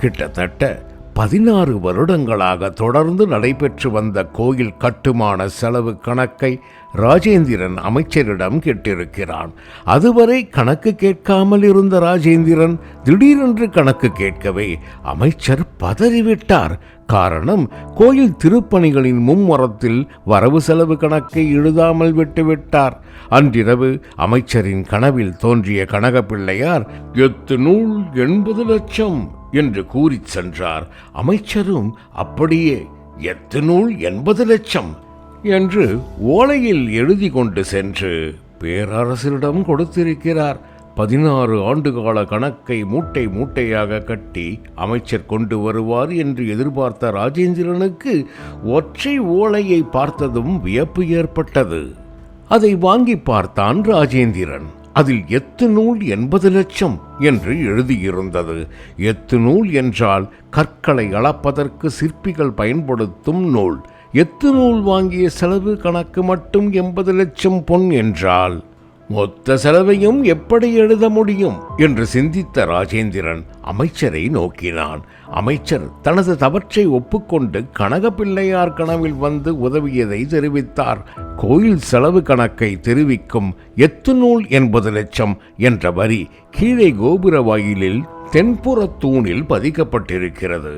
கிட்டத்தட்ட பதினாறு வருடங்களாக தொடர்ந்து நடைபெற்று வந்த கோயில் கட்டுமான செலவு கணக்கை ராஜேந்திரன் அமைச்சரிடம் கேட்டிருக்கிறான். அதுவரை கணக்கு கேட்காமல் இருந்த ராஜேந்திரன் திடீரென்று கணக்கு கேட்கவே அமைச்சர் பதறிவிட்டார். காரணம் கோயில் திருப்பணிகளின் மும்முரத்தில் வரவு செலவு கணக்கை எழுதாமல் விட்டுவிட்டார். அன்றிரவு அமைச்சரின் கனவில் தோன்றிய கனகப்பிள்ளையார் எத்து நூல் எண்பது லட்சம் என்று கூறிச் சென்றார். அமைச்சரும் அப்படியே எத்து நூல் எண்பது லட்சம் என்று ஓலையில் எழுதி கொண்டு சென்று பேரரசரிடம் கொடுத்திருக்கிறார். பதினாறு ஆண்டுகால கணக்கை மூட்டை மூட்டையாக கட்டி அமைச்சர் கொண்டு வருவார் என்று எதிர்பார்த்த ராஜேந்திரனுக்கு ஒற்றை ஓலையை பார்த்ததும் வியப்பு ஏற்பட்டது. அதை வாங்கி பார்த்தான் ராஜேந்திரன். அதில் எத்து நூல் எண்பது லட்சம் என்று எழுதியிருந்தது. எத்து நூல் என்றால் கற்களை அளப்பதற்கு சிற்பிகள் பயன்படுத்தும் நூல். எத்து நூல் வாங்கிய செலவு கணக்கு மட்டும் எண்பது லட்சம் பொன் என்றால் மொத்த செலவையும் எப்படி எழுத முடியும் என்று சிந்தித்த ராஜேந்திரன் அமைச்சரை நோக்கினான். அமைச்சர் தனது தவற்றை ஒப்புக்கொண்டு கனகப்பிள்ளையார் கனவில் வந்து உதவியதை தெரிவித்தார். கோயில் செலவு கணக்கை தெரிவிக்கும் எத்து நூல் எண்பது லட்சம் என்ற வரி கீழே கோபுர வாயிலில் தென்புற தூணில் பதிக்கப்பட்டிருக்கிறது.